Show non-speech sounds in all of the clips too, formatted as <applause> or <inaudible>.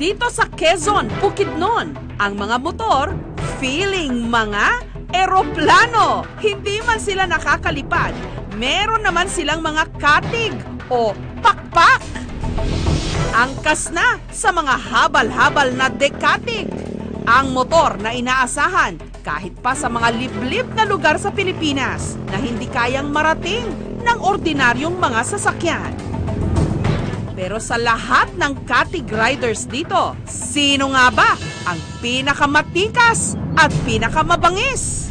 Dito sa Quezon, Bukidnon, ang mga motor feeling mga eroplano. Hindi man sila nakakalipad, meron naman silang mga katig o pakpak. Angkas na sa mga habal-habal na dekatig. Ang motor na inaasahan kahit pa sa mga liblib na lugar sa Pilipinas na hindi kayang marating ng ordinaryong mga sasakyan. Pero sa lahat ng Katig riders dito, sino nga ba ang pinakamatikas at pinakamabangis?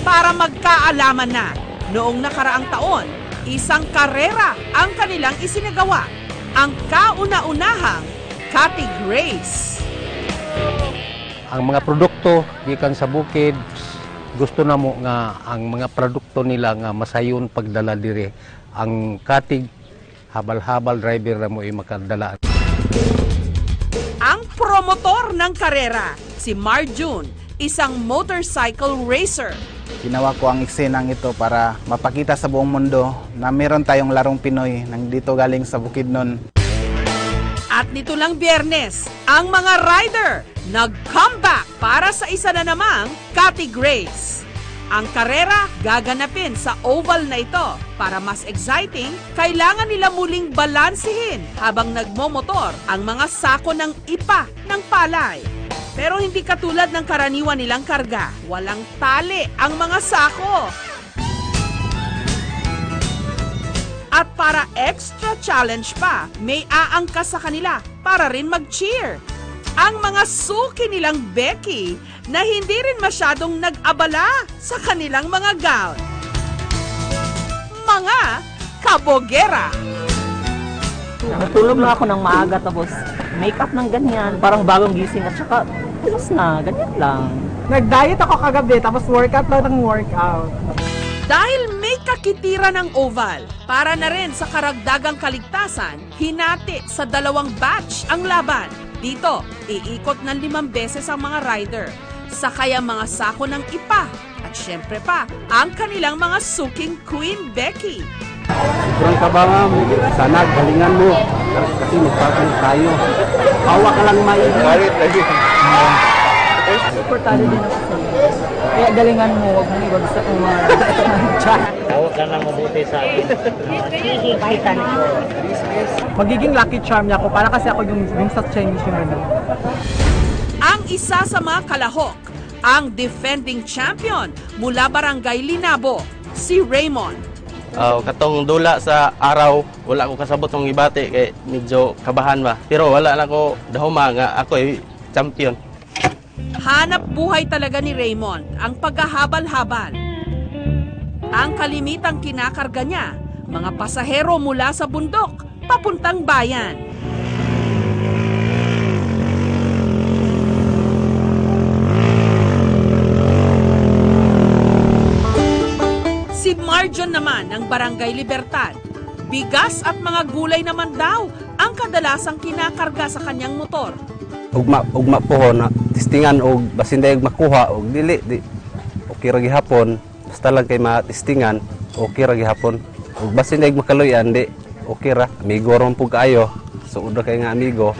Para magkaalaman na, noong nakaraang taon, isang karera ang kanilang isinagawa, ang kauna-unahang Katig Race. ang mga produkto gikan sa bukid gusto na mo nga ang mga produkto nila nga masayon pagdala dire ang katig habal-habal driver na mo ay makadala Ang promotor ng karera, si Marjun, isang motorcycle racer. Ginawa ko ang eksenang ito para mapakita sa buong mundo na meron tayong larong Pinoy nang dito galing sa Bukidnon. At nito lang biyernes, ang mga rider nag-comeback para sa isa na namang Katig Race. Ang karera gaganapin sa oval na ito. Para mas exciting, kailangan nila muling balansihin habang nagmomotor ang mga sako ng ipa ng palay. Pero hindi katulad ng karaniwan nilang karga. Walang tali ang mga sako. At para extra challenge pa, may aangkas sa kanila para rin mag-cheer. Ang mga suki nilang Becky na hindi rin masyadong nag-abala sa kanilang mga gown. Mga kabogera. Natulog na ako ng maaga tapos makeup ng ganyan, parang bagong gising at saka tapos na, ganyan lang. Nag-diet ako kagabi, tapos workout lang ng workout. Dahil may kakitira ng oval, para na rin sa karagdagang kaligtasan, hinati sa dalawang batch ang laban. Dito, iikot ng limang beses ang mga rider. Sakay ang mga sako ng ipa. At syempre pa, ang kanilang mga suking Queen Becky. Sobrang kabangan sana galingan mo kasi magpapang tayo hawak ka lang maigi Supportado din iyo. Kaya galingan mo, huwag mong ibagsak ang mga <laughs> chat. Tawag ka lang mabuti sa akin. Magiging lucky charm niya ako para kasi ako yung, yung sa Chinese yung ano. Ang isa sa mga kalahok, ang defending champion mula Barangay Linabo, si Raymond. Uh, katong dula sa araw, wala ko kasabot ng ibati kay medyo kabahan ba. Pero wala na ko dahuma nga ako ay champion. Hanap buhay talaga ni Raymond ang paghahabal-habal. Ang kalimitang kinakarga niya, mga pasahero mula sa bundok, papuntang bayan. Si Marjon naman ng Barangay Libertad. Bigas at mga gulay naman daw ang kadalasang kinakarga sa kanyang motor. Ugma ugma po na testingan og basin dayog makuha og dili di okay ra gihapon basta lang kay matistingan okay ra gihapon og basin dayog makaluyan di okay ra amigo ron pug kaayo so uda kay nga amigo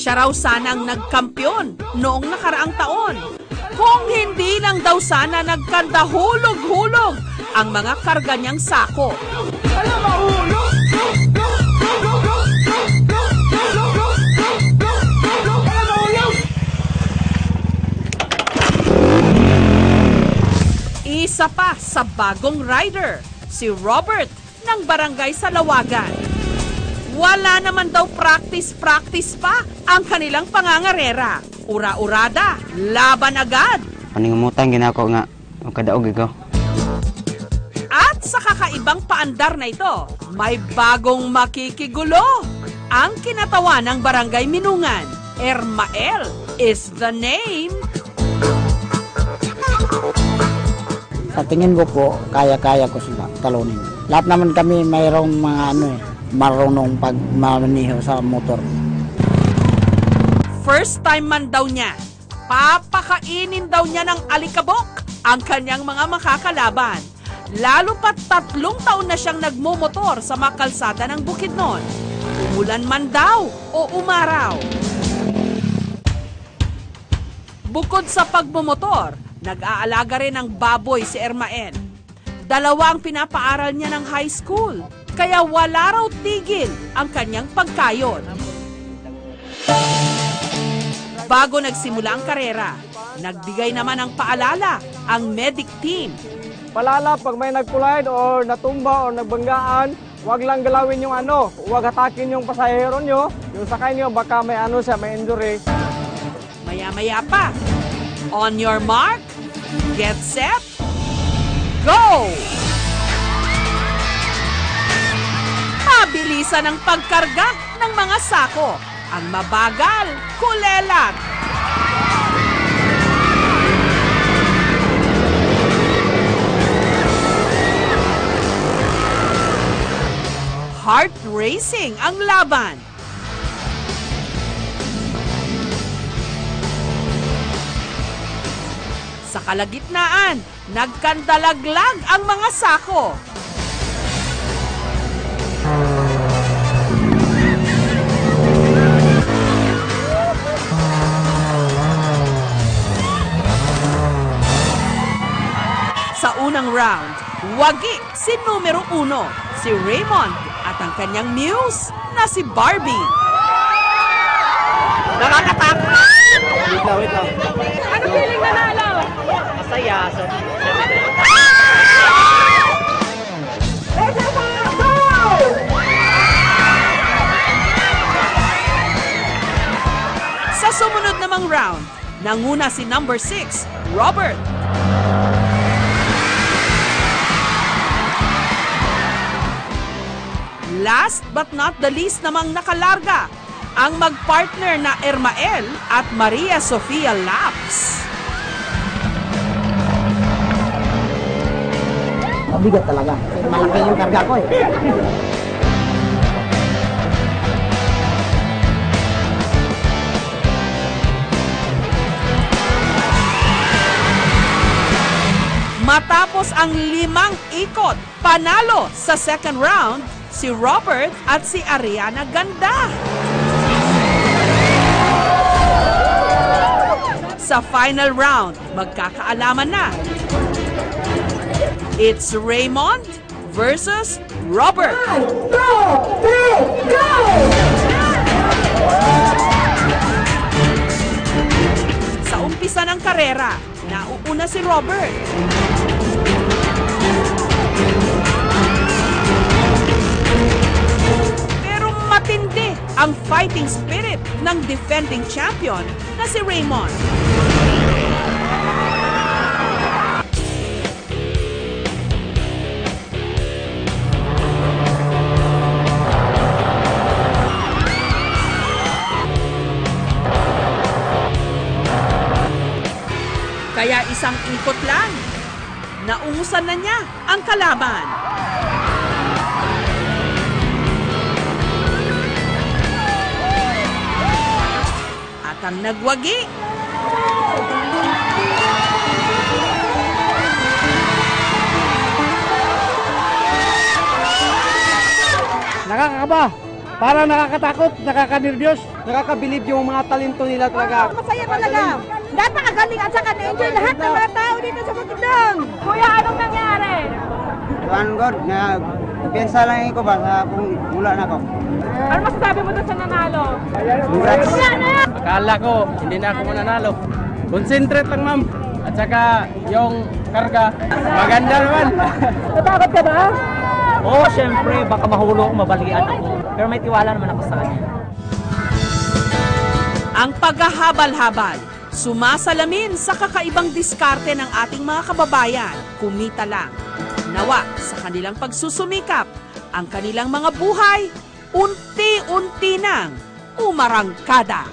Siya raw sanang nagkampiyon noong nakaraang taon. Kung hindi lang daw sana nagkanda hulog-hulog ang mga karga niyang sako. Isa pa sa bagong rider, si Robert ng barangay sa Lawagan. Wala naman daw practice-practice pa ang kanilang pangangarera. Ura-urada, laban agad. Paningumutan ginako nga makadaog ikaw. At sa kakaibang paandar na ito, may bagong makikigulo. Ang kinatawa ng barangay Minungan, Ermael is the name. Sa tingin ko po, kaya-kaya ko sila talunin. Lahat naman kami mayroong mga ano eh, marunong pag mamaniho sa motor. First time man daw niya, papakainin daw niya ng alikabok ang kanyang mga makakalaban. Lalo pat tatlong taon na siyang nagmomotor sa makalsada ng Bukidnon. Umulan man daw o umaraw. Bukod sa pagmumotor, nag-aalaga rin ng baboy si Ermael. Dalawa ang pinapaaral niya ng high school, kaya wala raw tigil ang kanyang pagkayod. Bago nagsimula ang karera, nagbigay naman ng paalala ang medic team. Palala, pag may nag-collide or natumba or nagbanggaan, wag lang galawin yung ano, wag hatakin yung pasahero nyo. Yung sakay nyo, baka may ano siya, may injury. Maya-maya pa. On your mark, get set, go! Mabilisan ang pagkarga ng mga sako. Ang mabagal, kulelat. Heart racing ang laban. Kalagitnaan, nagkandalaglag ang mga sako. Sa unang round, wagi si numero uno, si Raymond at ang kanyang muse na si Barbie. Nakakatakot! Wait lang, wait lang. So, Sa sumunod namang round, nanguna si number 6, Robert. Last but not the least namang nakalarga, ang magpartner na Ermael at Maria Sofia Laps. Mabigat talaga. Malaki yung karga ko eh. Matapos ang limang ikot, panalo sa second round si Robert at si Ariana Ganda. Sa final round, magkakaalaman na. It's Raymond versus Robert. Sa umpisa ng karera, nauuna si Robert. Pero matindi ang fighting spirit ng defending champion na si Raymond. Isang ikot lang, naungusan na niya ang kalaban. At ang nagwagi, Nakakaba, para nakakatakot, nakakanervyos, nakakabilib yung mga talento nila talaga. Masaya talaga. Napakagaling at saka na-enjoy lahat ng mga tao dito sa Bukidnon. Kuya, anong nangyari? Tuan God, na pensa lang ko ba sa kung mula na ko. Ano masasabi mo doon sa nanalo? Congrats. Akala ko, hindi na ako mananalo. Concentrate lang ma'am. At saka yung karga, maganda naman. Natakot ka ba? Oo, syempre, baka mahulog, mabalian ako. Pero may tiwala naman ako sa kanya. ang paghahabal-habal, sumasalamin sa kakaibang diskarte ng ating mga kababayan, kumita lang. Nawa sa kanilang pagsusumikap, ang kanilang mga buhay, unti-unti nang umarangkada.